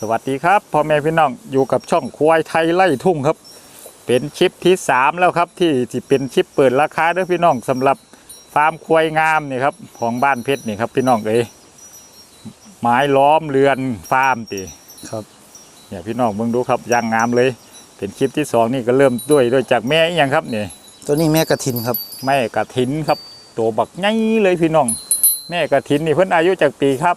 สวัสดีครับพ่อแม่พี่น้องอยู่กับช่องควายไทยไล่ทุ่งครับ เป็นคลิปที่สามแล้วครับที่ที่เป็นคลิปเปิดราคาเด้อพี่น้องสำหรับฟาร์มควายงามนี่ครับของบ้านเพชรนี่ครับพี่น้องเอ้ยไม้ล้อมเรือนฟาร์มตีครับเนี่ยพี่น้องเบิ่งดูครับยางงามเลย เป็นคลิปที่สองนี่ก็เริ่มด้วยด้วยจากแม่อีหยังครับนี่ตัวนี้แม่กระถินครับแม่กระถินครับตัวบักใหญ่เลยพี่น้อง แม่กระถินนี่เพิ่นอายุจากปีครับ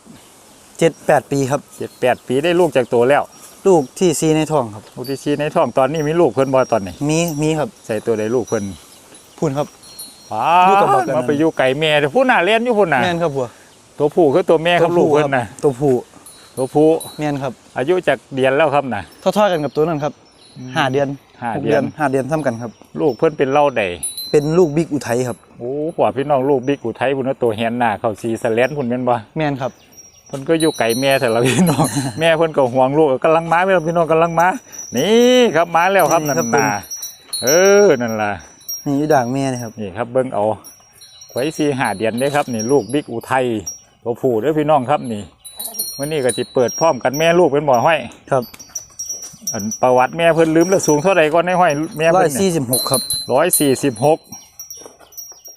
เจ็ดแปดปีครับ เจ็ดแปดปีได้ลูกจากตัวแล้ว ลูกที่ซีในท้องครับอุทิชีในท้องตอนนี้มีลูกเพิ่นบ่ตอนนี้ มีมีครับใส่ตัวใดลูกเพิ่นพูนครับ ป้าอยู่กับบักอันนั้นมาไปอยู่ไก่แม่เดี๋ยวผู้น่าเลี้ยนอยู่พุ่นน่ะแม่นครับผัวตัวผู้คือตัวแม่ครับลูกเพิ่นน่ะตัวผู้ตัวผู้แม่นครับอายุจากเดือนแล้วครับน่ะ เท่าๆกันกับตัวนั้นครับห้าเดือนห้าหกเดือน ห้าเดือนซ้ำกันครับ ลูกเพิ่นเป็นเล่าใดเป็นลูกบิ๊กอุทัยครับ โอ้กว่าพี่น้องลูกบิ๊กอุทัยพุ่นนะตัวแหนหน้าเข้าสีสแลนพุ่นแม่นบ่แม่นครับ เพิ่นก็อยู่ไก่แม่แต่ละพี่น้อง แม่เพิ่นก็ห่วงลูกกำลังมาพี่น้องพี่น้องกำลังมานี่ครับมาแล้วครับนี่นั่นครับผมน่ะเออนั่นล่ะนี่อยู่ด่างแม่นี่ครับนี่ครับเบิ้งเอาไว้สีหาเดียนได้ครับนี่ลูกบิ๊กอุทัยตัวผู้เด้วยพี่น้องครับนี่วันนี้ก็จะเปิดพร้อมกันแม่ลูกเป็นบ่อห้อยครับอันประวัติแม่เพิ่นลืมแล้วสูงเท่าไหร่ก่อนในห้อยแม่ร้อเพิ่ยนสี่สิบหกครับร้อยสี่สิบหก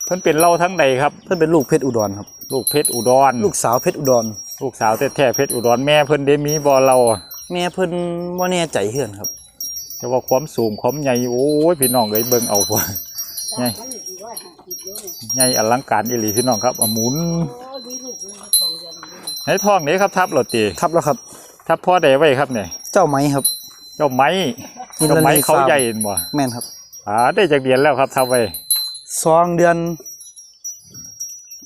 เพิ่นเป็นเล่าทั้งใดครับ เพื่อนเป็นลูกเพชรอุดรครับ ลูกเพชรอุดร ลูกสาวเพชรอุดร ลูกสาวแท้ๆเพชรอุดรแม่เพิ่นได้มีบ่เราแม่เพิ่นว่าแน่ใจเฮือนครับ แต่ว่าความสูงความใหญ่โอ้ยพี่น้องเอ้ยเบิ่งเอาพอใหญ่ใหญ่อลังการอีหลีพี่น้องครับเอาหมุนให้ท้องนี้ครับทับรถตีทับแล้วครับ ทับพ่อใดไว้ครับเนี่ยเจ้าไม้ครับ เจ้าไม้อินเจ้าทไม้รีเขาฟร์ใหญ่เห็นบ่แม่นครับอ่าได้จากเดือนแล้วครับทับไว้สองเดือน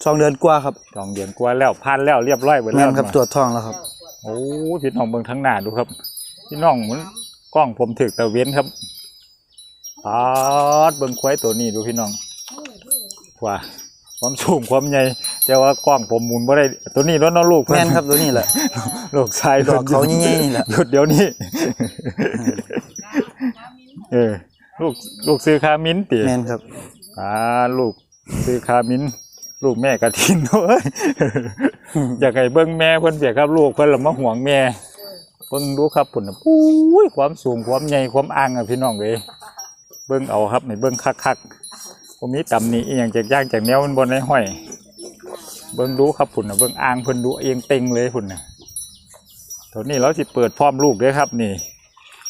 สองเดือนกว่าครับสองเดือนกว่าแล้วพันแล้วเรียบร้อยหมดแม่แล้วนครับตรวจท้องแล้วครับโอ้ยพี่น้องเบิ่งทั้งหน้าดูครับ พี่น้องมันกล้องผมถึกตะเว้นครับปาดเบิ่งควายตัวนี้ดูพี่น้องว่าความสูงความใหญ่แต่ว่ากล้องผมหมุนบ่ได้ตัวนี้แล้วเนาะลูกเพิ่แม่นครับตัวนี้แหละ ลูกชายดอกเขาใหญ่ๆนี่แหละ หยุดเดี๋ยวนี้ เออ ลูกลูกซื้อคามิ้นติแม่นครับ อ่าลูกซื้อคามิ้น ลูกแม่กระทินเว้ยอยากให้เบิ้งแม่เพิ่นเปียกครับลูกเพิ่นละมาห่วงแม่เบิ่งดูครับพุ่นน่ะปุ้ยความสูงความใหญ่ความอ่างอะพี่น้องเอ้ยเบิ่งเอาครับนี่เบิ่งคักๆบ่มีตำหนิอีหยังจากย่างจากแนวมันบ่ในห้อย เบิ่งดูครับพุ่นน่ะเบิ่งอ่างเพิ่นดูเอียงเต็งเลยพุ่นน่ะตัวนี้เราสิเปิดพร้อมลูกเด้อครับ นี่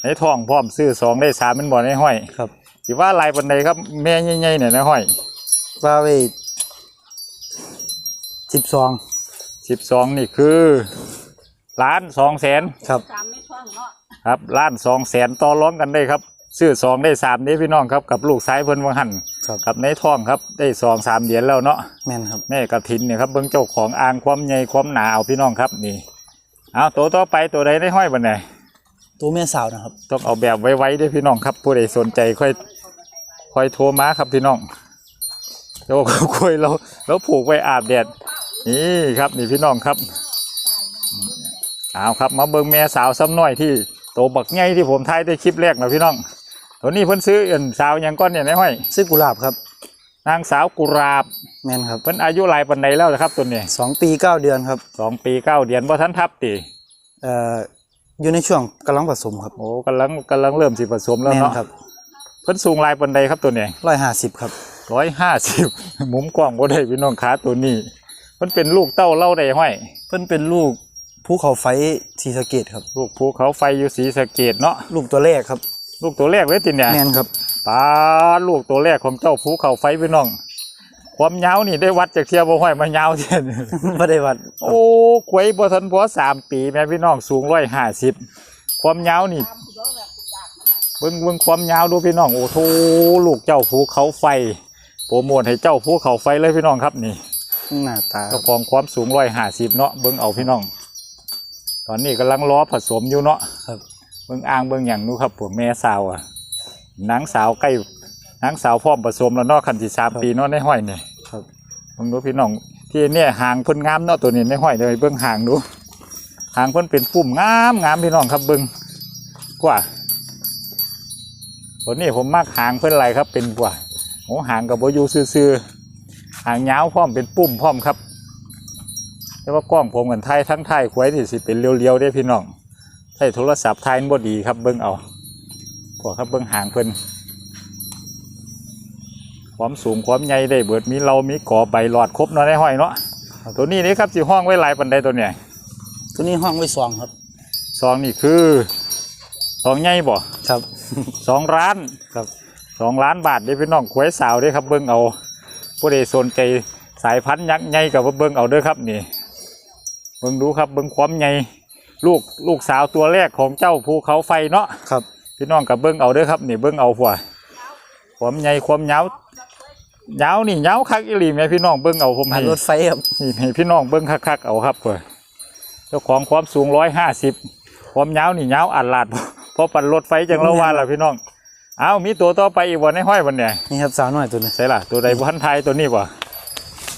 ในท้องพร้อมซื้อสองได้สามมันบ่ในห้อย ครับสิว่าลายปันใดครับ แม่ใหญ่ๆเนี่ยในห้อยว่าไว้ สิบสองสิบสองนี่คือล้านสองแสนครับตามไม่คล่องเนาะครับล้านสองแสนต่อร้องกันได้ครับ ซื้อสองได้สามนี้พี่น้องครับกับลูกซ้ายเพิ่นวังหันครับกับในท้องครับได้สองสามเดือนแล้วเนาะแม่นครับแม่กระถินเนี่ยครับเบิ่งเจ้าของอ่างความใหญ่ความหนาเอาพี่น้องครับนี่เอาตัวต่อไปตัวใดในห้อยบันไดตัวแม่สาวนะครับ ต้องเอาแบบไว้ๆด้วยพี่น้องครับ ผู้ใดสนใจค่อยค่อยโทรมาครับพี่น้องเดี๋ยวคุยเราเราผูกไว้อาบแดด นี่ครับนี่พี่น้องครับเอาครับมาเบิ่งแม่สาวซ้ำน้อยที่โตบักใหญ่ที่ผมทายได้คลิปแรกนะพี่น้องตัวนี้เพิ่นซื้อเอิ่นสาวหยังก้อนเนี่ยในห้อยซื้อกุหลาบครับ นางสาวกุราบแม่นครับเพิ่นอายุหลายปันใดแล้วนะครับตัวนี้สองปีเก้าเดือนครับสองปีเก้าเดือนบ่ทันทับติเอ่ออยู่ในช่วงกำลังผสมครับโอ้กำลังกำลังเริ่มสิผสมแล้วแม่นเนาะครับเพิ่นสูงหลายปันใดครับตัวนี้ร้อยห้าสิบครับร้อยห้าสิบมุมกว้างบ่ได้พี่น้องขาตัวนี้ มันเป็นลูกเต้าเล่าได้ห้อย เพิ่นเป็นลูกภูเขาไฟสีสะเกตครับ ลูกภูเขาไฟอยู่สีสะเกดเนาะลูกตัวแรกครับ ลูกตัวแรกเลยติเนี่ยแม่นครับปลาลูกตัวแรกของเจ้าภูเขาไฟพี่น้อง ความยาวนี่ได้วัดจากเทียบบ่ห้อยมายาวเทียนไม่ได้วัด โอ้ควยบ่ทันพอสามปีแม่พี่น้องสูงร้อยห้าสิบความยาวนี่เบิ่งเบิ่งความยาวดูพี่น้องโอ้โหลูกเจ้าภูเขาไฟโปรโมทให้เจ้าภูเขาไฟเลยพี่น้องครับนี่ หน้าตาเจ้าของความสูงร้อยห้าสิบเนาะเบิ่งเอาพี่น้อง ตอนนี้กำลังล้อผสมอยู่เนาะครับเบิ่งอ่างเบิ่งอย่างนู้ครับผมแม่สาวอะนางสาวใกล้นางสาวพร้อมผสมแล้วเนาะคันที่สามปีเนาะในห้อยนี่ครับเบิ่งดูพี่น้อง ที่เนี่ยหางเพิ่นงามเนาะตัวนี้ในห้อยเลยเบิ่งหางดูหางเพิ่นเป็นปุ่มงามงามพี่น้องครับเบิ่งกว่าตัวนี้ผมมักหางเพิ่นไหลครับเป็นกว่าโอ้หางกับโบอยูซื่อๆ หางยาวพร้อมเป็นปุ่มพร้อมครับแต่ว่ากล้องผมกันไทยทั้งไทยควายนี่สิเป็นเรียวๆได้พี่น้องใช้โทรศัพท์ถ่ายมันบ่ดีครับเบิ่งเอาพวกครับเบิ่งหางเพิ่นความสูงความใหญ่ได้เบิดมีเรามีก่อใบหลอดครบเนาะในห้อยเนาะตัวนี้นี่ครับสิห้องไว้หลายปันใดตัวเนี่ยตัวนี้ห้องไว้สองครับซองนี่คือซองใหญ่บ่ครับสองล้านครับสองล้านบาทเด้พี่น้องควยสาวเด้ครับเบิ่งเอา ผู้ใดสนใจสายพันธุ์ยักษ์ใหญ่กับเบิ่งเอาเด้อครับนี่เบิ่งดูครับเบิ่งความใหญ่ลูกลูกสาวตัวแรกของเจ้าภูเขาไฟเนาะครับ พี่น้องกับเบิ้งเอาเด้อครับนี่เบิ้งเอาผัวความใหญ่ความยาวยาวนี่ยาวคักอีหลีแม่พี่น้องเบิ้งเอาผมผ่าให้นรถไฟครับนี่ให้พี่น้องเบิ้งคักๆเอาครับผัวเจ้าของความสูงร้อยห้าสิบความยาวนี่ยาวอัดลาดเพราะปั่นรถไฟจังเราว่าล่ะพี่น้อง เอามีตัวต่อไปอีกวันในห้อยวันเนี่ยนี่ครับสาวน้อยตัวนี้ใช่ล่ะตัวใดพันไทยตัวนี้ป่ะ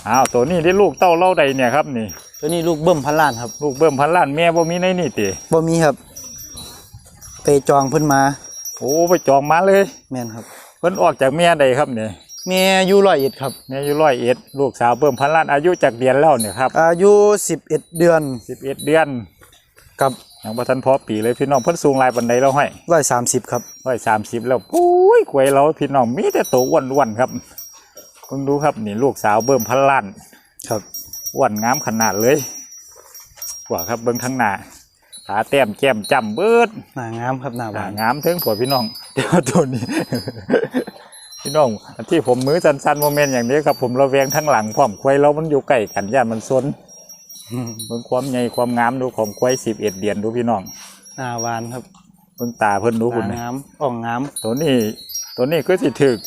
อ้าวตัวนี้ได้ลูกเต้าเล่าใดเนี่ยครับนี่ ตัวนี้ลูกเบิ้มพันล้านครับ ลูกเบิ่มพันล้านแม่บ่มีในนี่ติบ่มีครับ ไปจองเพิ่นมาโอ้ไปจองมาเลย แม่นครับ เพิ่นออกจากแม่ใดครับเนี่ยแม่อายุร้อยเอ็ดครับแม่อายุร้อยเอ็ดลูกสาวเบิ่มพันล้านอายุจากเดือนแล้วเนี่ยครับอายุสิบเอ็ดเดือนสิบเอ็ดเดือนกับ ยังบ่ทันพอปีเลยพี่น้องเพิ่นสูงหลายปานใดแล้วห้อยร้อยสามสิบครับร้อยสามสิบแล้วปุ้ยกวยเราพี่น้องมีแต่ตัวอ้วนๆครับคุณดูครับนี่ลูกสาวเบิ่มพันล้านครับอ้วนงามขนาดเลยว่าครับเบิ่งทั้งหน้าขาแต้มแก้มจ้ำเบิดหน้างามครับหน้าหานหน้าวงามถึงผัวพี่น้องเดี๋ยวตัวนี้ พี่น้องอันที่ผมมือสั้นๆโมเมนต์อย่างนี้ครับ ผมระแวงทั้งหลังพร้อมควายเรามันอยู่ใกล้กันย่านมันซนอืม เบิ่งความใหญ่ความงามดูของควายสิบเอ็ดเดือนดูพี่น้องหน้าหวานครับเบิ่งตาเพิ่นดูหคุณน้างามออกงามตัวนี้ ตัวนี้คือสิถึก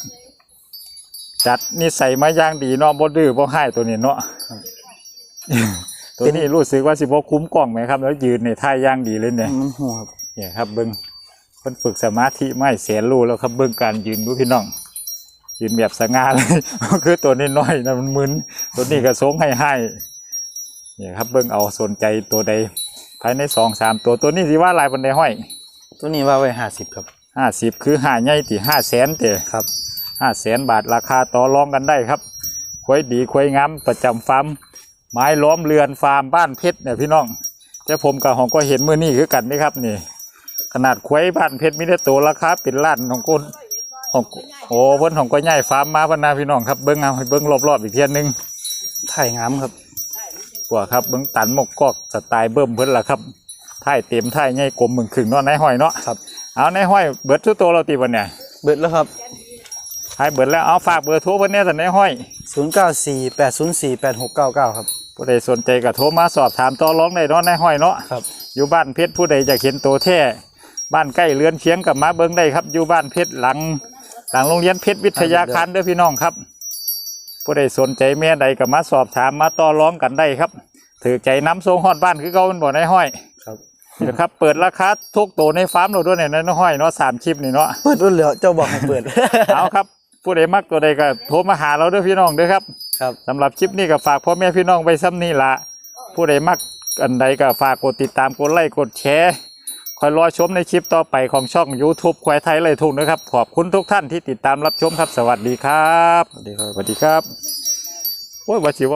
จัดนิสัยมาอย่างดีเนาะบ่ดื้อบ่ให้ตัวนี้เนาะตัวนี้รู้สึกว่าสิบ่คุ้มกล้องไหมครับ แล้วยืนในท่าอย่างดีเลยเนี่ยมันหัวครับเนี่ยครับเบิ้งเพิ่นฝึกสมาธิไม่แสนรู้แล้วครับเบิ้งการยืนดูพี่น้องยืนแบบสง่าเลยคือตัวนี้น้อยๆนะมันมึนตัวนี้ก็สงให้ให้เนี่ยครับเบิ้งเอาสนใจตัวใดภายในสองสามตัวตัวนี้สิว่าลายบันไดห้อย ตัวนี้ว่าไว้ห้าสิบครับห้าสิบคือห้าใหญ่ตีห้าแสนเตะครับห้าแสนบาทราคาต่อรองกันได้ครับควายดีควายงามประจำฟาร์มไม้ล้อมเรือนฟาร์มบ้านเพชรเนี่ยพี่น้องแต่ผมกับหองก็เห็นมือนี่คือกันนี่ครับนี่ ขนาดควายบ้านเพชรมีแต่ตัวราคาเป็นล้านของคนของโอ้เพิ่นของก็ใหญ่ฟาร์มมาพนนาพี่น้องครับเบิ้งเอาให้เบิ้งรอบๆอีกเทียนหนึงถ่ายงามครับ กว่าครับเบิ้งตันหมกกอกสไตล์เบิ่มเพิ่นล่ะครับท่ายเต็มท่ายใหญ่กลมมึงขึงเนาะในห้อยเนาะครับ เอาในห้อยเบิดทุกตัวเราตีวันเนี่ยเบิดแล้วครับให้เบิดแล้วเอาฝากเบอร์โทรเพิ่นเนี่ยแต่ในห้อยศูนย์เก้าสี่แปดศูนย์สี่แปดหกเก้าเก้าครับผู้ใดสนใจก็โทรมาสอบถามต่อรองได้เนาะในห้อยเนาะครับอยู่บ้านเพชรผู้ใดจะเห็นตัวแท้บ้านใกล้เรือนเคียงกับมาเบิ้งได้ครับอยู่บ้านเพชรหลัง หลังโรงเรียนเพชรวิทยาคารเด้อพี่น้องครับ ผู้ใดสนใจแม่ใดก็มาสอบถามมาต่อรองกันได้ครับ ถือใจน้ำทรงฮอดบ้านคือเขาเป็นบ่อในห้อยครับนะครับเปิดราคาทุกตัวในฟาร์มเราด้วยเนี่ยในห้อยเนาะสามคลิปนี่เนาะเปิดรุ่นเหลือเจ้าบอกให้เปิดเอาครับผู้ใดมักตัวใดก็โทรมาหาเราเด้อพี่น้องเด้อครับครับสำหรับคลิปนี้ก็ฝากพ่อแม่พี่น้องไปซ้ำนี่ละผู้ใดมักอันใดก็ฝากกดติดตามกดไลค์กดแชร์ คอยรอชมในคลิปต่อไปของช่อง YouTube ควายไทยเลยทุ่งนะครับ ขอบคุณทุกท่านที่ติดตามรับชมครับ สวัสดีครับ สวัสดีครับ สวัสดีครับโอ้ยวัชิว